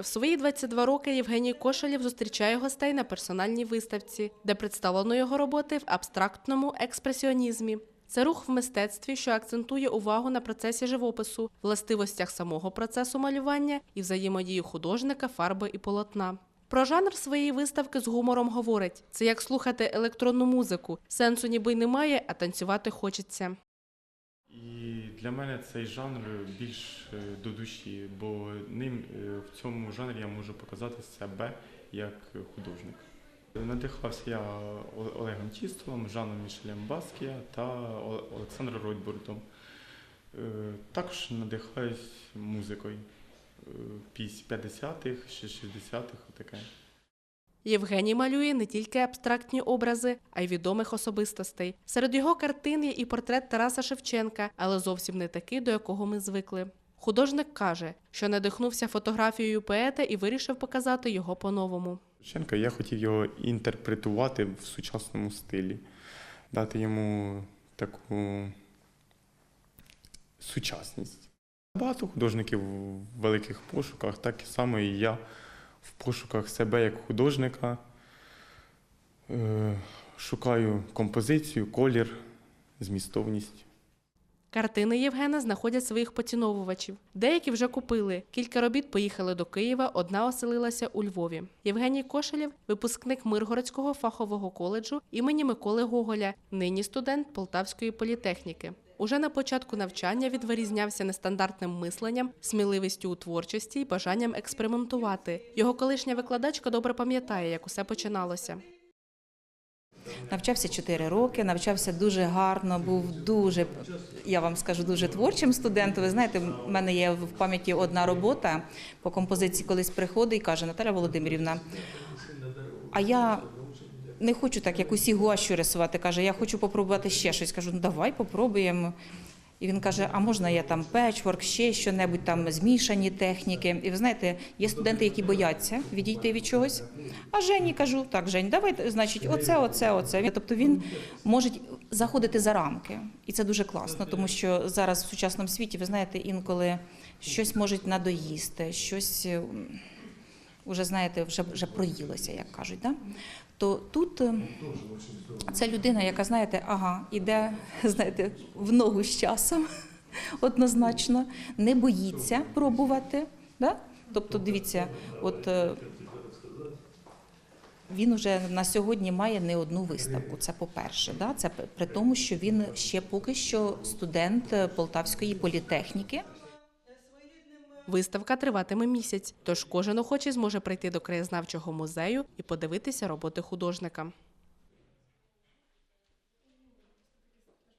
В свої 22 роки Євгеній Кошелєв зустрічає гостей на персональній виставці, де представлено його роботи в абстрактному експресіонізмі. Це рух в мистецтві, що акцентує увагу на процесі живопису, властивостях самого процесу малювання і взаємодію художника, фарби і полотна. Про жанр своєї виставки з гумором говорить: це як слухати електронну музику. Сенсу ніби й немає, а танцювати хочеться. Для мене цей жанр більш е, до душі, бо ним е, в цьому жанрі я можу показати себе як художник. Надихався я Олегом Тістовим, Жаном Мішелем Баскія та Олександром Ройтбуртом. Е, Також надихаюсь музикою е, піс- 50-х, ще 60-х, отаке. Євгеній малює не тільки абстрактні образи, а й відомих особистостей. Серед його картин є і портрет Тараса Шевченка, але зовсім не такий, до якого ми звикли. Художник каже, що надихнувся фотографією поета і вирішив показати його по-новому. Шевченка я хотів його інтерпретувати в сучасному стилі, дати йому таку сучасність. Багато художників в великих пошуках, так само і я в пошуках себе як художника. Е, Шукаю композицію, колір, змістовність. Картини Євгена знаходять своїх поціновувачів. Деякі вже купили. Кілька робіт поїхали до Києва, одна оселилася у Львові. Євгеній Кошелєв – випускник Миргородського фахового коледжу імені Миколи Гоголя, нині студент Полтавської політехніки. Уже на початку навчання він вирізнявся нестандартним мисленням, сміливістю у творчості і бажанням експериментувати. Його колишня викладачка добре пам'ятає, як усе починалося. Навчався 4 роки, навчався дуже гарно, був дуже, я вам скажу, дуже творчим студентом. Ви знаєте, в мене є в пам'яті одна робота по композиції, колись приходить і каже Наталя Володимирівна, а я не хочу так, як усі гуащу рисувати. Каже, я хочу попробувати ще щось. Кажу, ну давай попробуємо. І він каже: а можна я там печворк, ще що-небудь там змішані техніки. І ви знаєте, є студенти, які бояться відійти від чогось. А Жені кажу, так, Жень, давай, значить, оце, оце, оце. Тобто він може заходити за рамки. І це дуже класно, тому що зараз в сучасному світі, ви знаєте, інколи щось може надоїсти, щось. М, Уже знаєте, вже вже проїлося, як кажуть, да? то тут е, це людина, яка знаєте, ага, іде знаєте, в ногу з часом, однозначно, не боїться пробувати. Да? Тобто, дивіться, от е, він вже на сьогодні має не одну виставку. Це по-перше, да? це при тому, що він ще поки що студент е, Полтавської політехніки. Виставка триватиме місяць, тож кожен охочий зможе прийти до краєзнавчого музею і подивитися роботи художника.